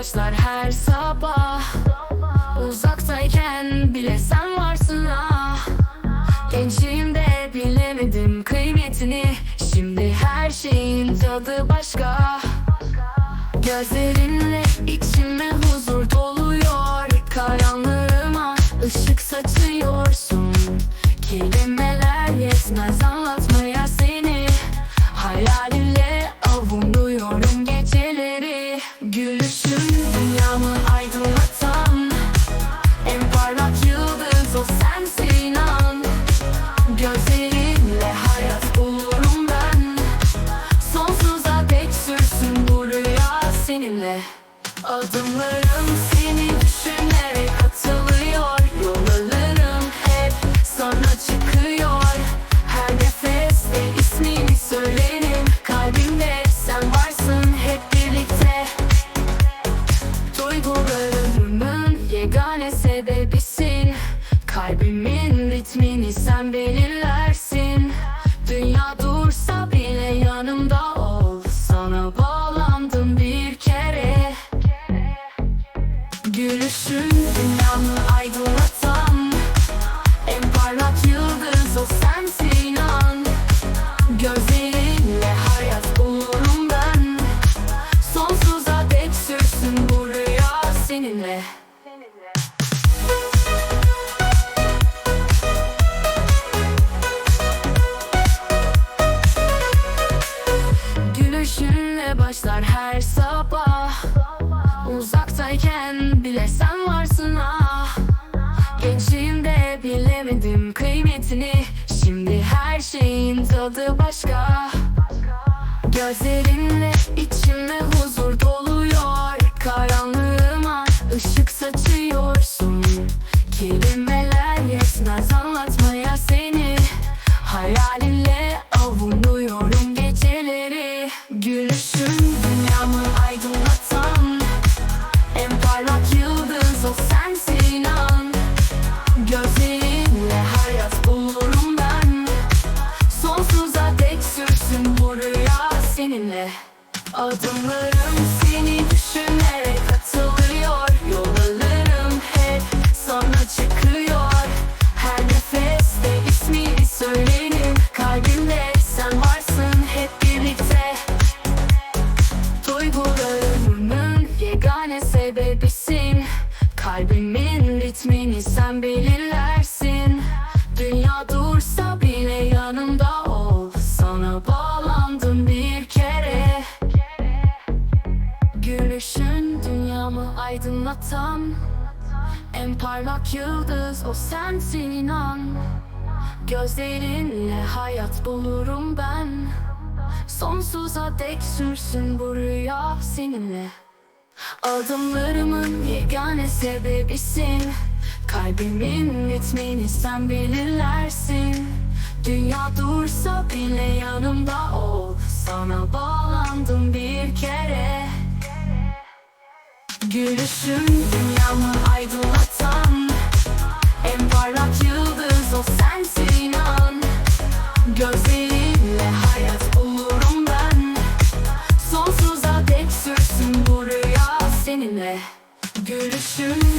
başlar her sabah. Uzaktayken bile sen varsın ah. Gençliğimde bilemedim kıymetini. Şimdi her şeyin tadı başka. Gözlerinle içime huzur doluyor. Karanlığıma ışık saçıyorsun. Kelimeler yetmez anlatma Adımlarım seni düşünerek atılıyor. Yollarım hep sana çıkıyor. Her nefeste ismini söylerim. Kalbimde sen varsın hep birlikte. Duygularımın yegane sebebisin. Kalbimin ritmini sen belirlersin. Dünya dursa bile yanımda ol. Sana bağlandım bir Gülüşün dünyamı aydınlatan En parlak yıldız o sensin inan. Gözlerinle hayat bulurum ben. Sonsuza dek sürsün bu rüya seninle. Gülüşünle başlar her sabah Uzaktayken bile sen varsın ah. Gençliğimde bilemedim kıymetini. Şimdi her şeyin tadı başka. Gözlerinle içime Adımlarım seni düşünerek Gülüşün dünyamı aydınlatan En parlak yıldız o sensin inan. Gözlerinle hayat bulurum ben Sonsuza dek sürsün bu rüya seninle. Adımlarımın yegane sebebisin Kalbimin ritmini sen belirlersin. Dünya dursa bile yanımda ol Sana bağlandım bir kere Gülüşün dünyamı aydınlatan En parlak yıldız o sensin inan. Gözlerinle hayat bulurum ben. Sonsuza dek sürsün bu seninle. Gülüşün